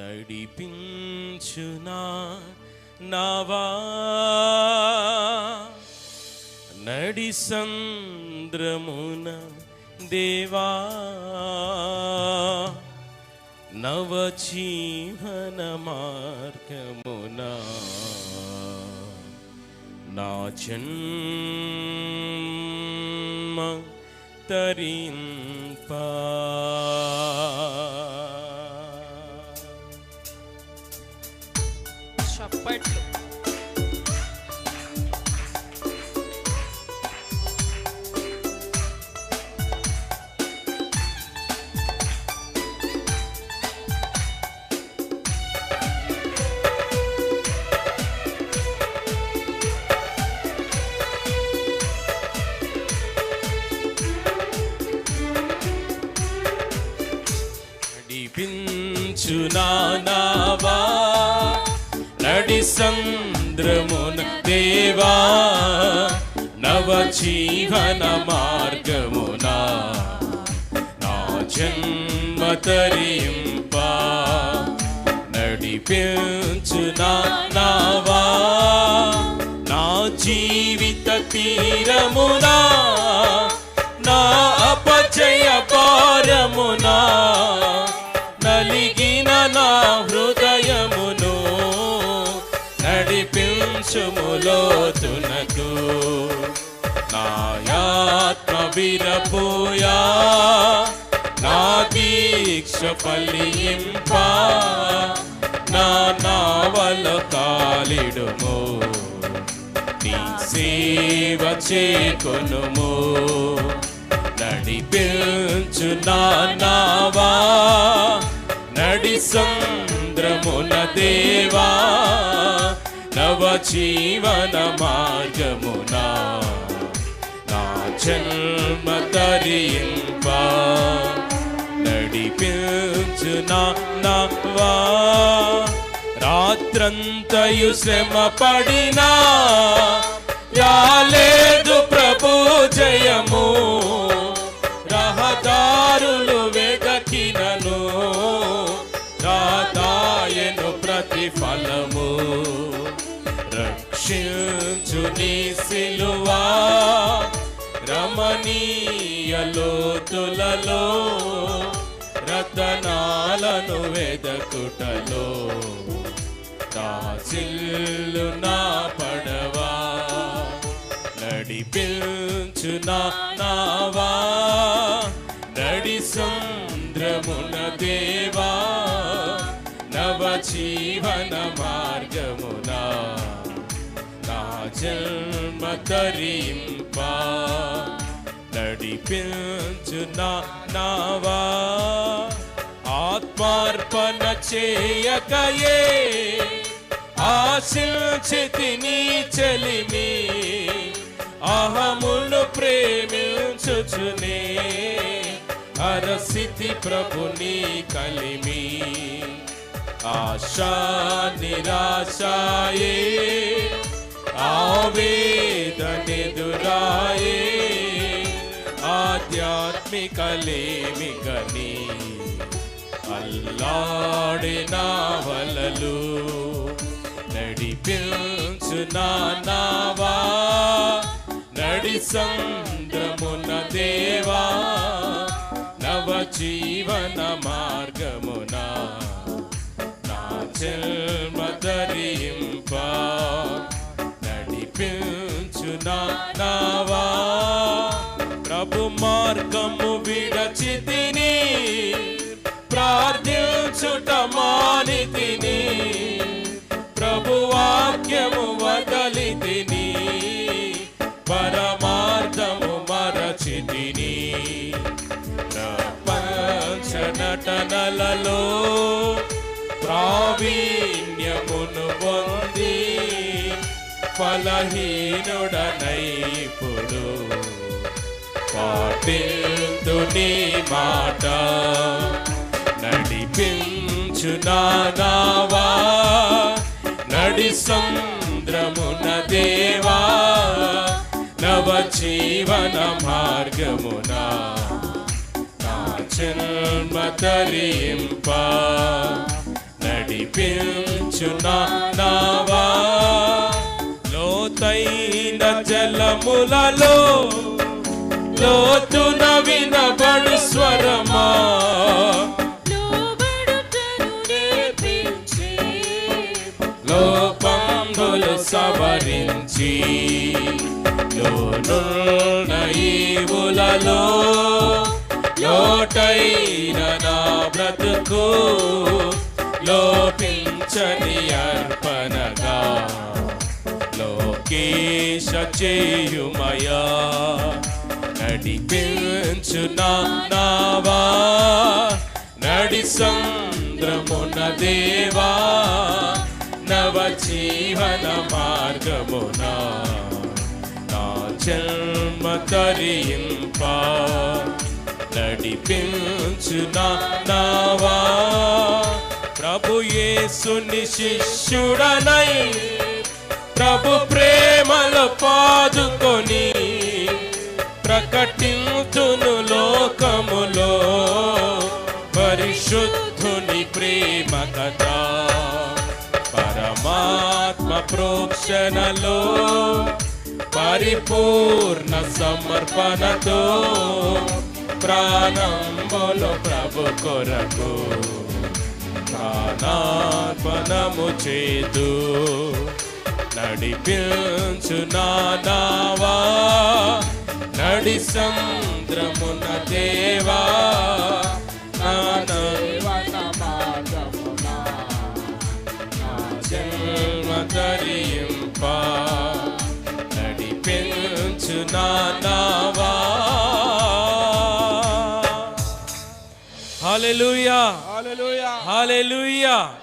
నడిపించునా నావా? నడి సంద్రమున దేవా? నవజీవన మార్గమున నా జన్మ తరింపా. பட்டு సంద్రమున దేవా నవజీవన మార్గమునా నా జన్మ తరింపా నడిపించునా లోతునకు నాయాత్మ విరపోయా నా దీక్ష ఫలింపా నా నావల కాలిడుము. నీ సేవ చేకొనుము. నడిపించు నా నావా నడి సంద్రమున దేవా. నవ జీవన మార్గమునా నా జన్మ తరింప నడిపించు నవా రాత్రంతయు శ్రమ పడినా రాలేదు ప్రభు జయము. రమణీయ లోతులలో రతనాలను వెదకుటలో. దాసిల్లు నా పడవా నడిపించు నావా నడి సంద్రమున దేవా నవ జీవన మార్గమునా. నా జన్మ తరింపా నడిపించు నావా ఆత్మార్పణ చేయకయే ఆశించితిని చెలిమి అహమును ప్రేమించుచునే అరసితి ప్రభుని కలిమి. ఆశా నిరాశాయే ఆవేదనెదురాయే ఆధ్యాత్మికలేమి గని అల్లాడిన వలలు నడిపించు నా నావా? నడి సంద్రమున దేవా? నవ జీవన మార్గమునా నా జన్మ ధరింపా? నడిపించు నా నావా విడచి తిని. ప్రార్థించుట మాని తిని. ప్రభువాక్యము వదలి తిని. పరమార్థము మరచి తిని. నటనలలో ప్రావీణ్యమును పొంది ఫలహీనుడనైపుడు పాటిల్తు నీ మాట. నడిపించు నాగావా నడి సంద్రమున దేవా. నవ జీవన మార్గమున. నా జన్మ తరింప. నడిపించు నావా లోతైన జలములలో లోతున వినబడు స్వరమా? లోబడుటను సవరించి లోనున్న ఈవులలో లోటైన నా బ్రతుకు లోపించని అర్పణగా లోకేశ చేయుమయా? నడిపించు నావా నడి సంద్రమున దేవా నవ జీవన మార్గమున? నా జన్మ తరింప. నడిపించు నావా ప్రభు యేసుని శిష్యుడనై ప్రభు ప్రేమలో పాదుకొని ప్రకటించును లోకములో పరిశుద్ధుని ప్రేమ కథ. పరమాత్మ ప్రోక్షణలో పరిపూర్ణ సమర్పణతో ప్రాణంబులు ప్రభు కొరకు ప్రాణార్పణము చేదు. నడిపించు నాదా నడి సంద్రమున దేవా జీవన మార్గమున జన్మ తరింప నడిపించు నావా. హల్లెలూయా. హల్లెలూయా. హల్లెలూయా.